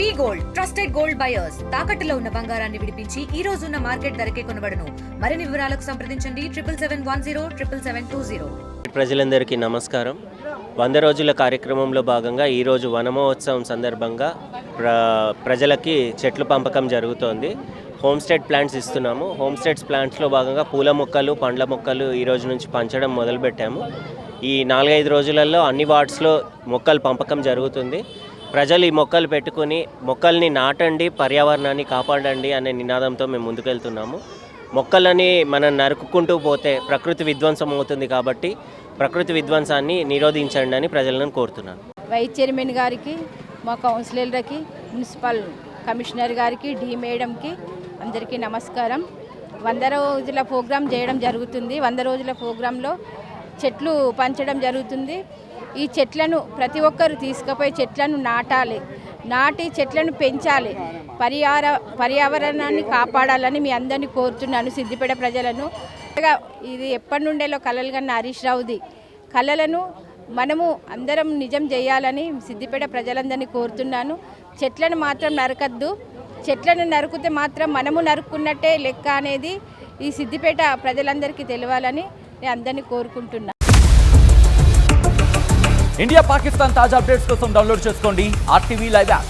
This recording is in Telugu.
V gold trusted gold buyers. తాకట్టులో ఉన్న బంగారాన్ని విడిపించి ఈ రోజు ఉన్న మార్కెట్ ధరకే కొనబడను. మరిన్ని వివరాలకు సంప్రదించండి. Triple seven one zero triple seven two zero. ప్రజలందరికీ నమస్కారం. వంద రోజుల కార్యక్రమంలో భాగంగా ఈరోజు వనమహోత్సవం సందర్భంగా ప్ర ప్రజలకి చెట్లు పంపకం జరుగుతోంది. హోమ్ స్టేట్ ప్లాంట్స్ ఇస్తున్నాము. హోమ్స్టేడ్స్ ప్లాంట్స్లో భాగంగా పూల మొక్కలు పండ్ల మొక్కలు ఈ రోజు నుంచి పంచడం మొదలుపెట్టాము. ఈ నాలుగైదు రోజులలో అన్ని వార్డ్స్లో మొక్కలు పంపకం జరుగుతుంది. ప్రజలు ఈ మొక్కలు పెట్టుకుని మొక్కల్ని నాటండి పర్యావరణాన్ని కాపాడండి అనే నినాదంతో మేము ముందుకెళ్తున్నాము. మొక్కలని మనం నరుకుకుంటూ పోతే ప్రకృతి విధ్వంసం అవుతుంది కాబట్టి ప్రకృతి విధ్వంసాన్ని నిరోధించండి అని ప్రజలను కోరుతున్నాను. వైస్ చైర్మన్ గారికి మా కౌన్సిలర్లకి మున్సిపల్ కమిషనర్ గారికి డి మేడంకి అందరికీ నమస్కారం. వంద రోజుల ప్రోగ్రాం చేయడం జరుగుతుంది. వంద రోజుల ప్రోగ్రాంలో చెట్లు పంచడం జరుగుతుంది. ఈ చెట్లను ప్రతి ఒక్కరు తీసుకుపోయి చెట్లను నాటాలి. నాటి చెట్లను పెంచాలి. పర్యావర పర్యావరణాన్ని కాపాడాలని మీ అందరినీ కోరుతున్నాను సిద్దిపేట ప్రజలను. ఇది ఎప్పటి నుండేలో కలలు కన్నా హరీష్ రావుది. కళలను మనము అందరం నిజం చేయాలని సిద్దిపేట ప్రజలందరినీ కోరుతున్నాను. చెట్లను మాత్రం నరకద్దు. చెట్లను నరుకుతే మాత్రం మనము నరుక్కున్నట్టే లెక్క అనేది ఈ సిద్దిపేట ప్రజలందరికీ తెలియాలని నేను అందరినీ కోరుకుంటున్నా. ఇండియా పాకిస్తాన్ తాజా అప్డేట్స్ కోసం డౌన్లోడ్ చేసుకోండి ఆర్టీవీ లైవ్ యాప్.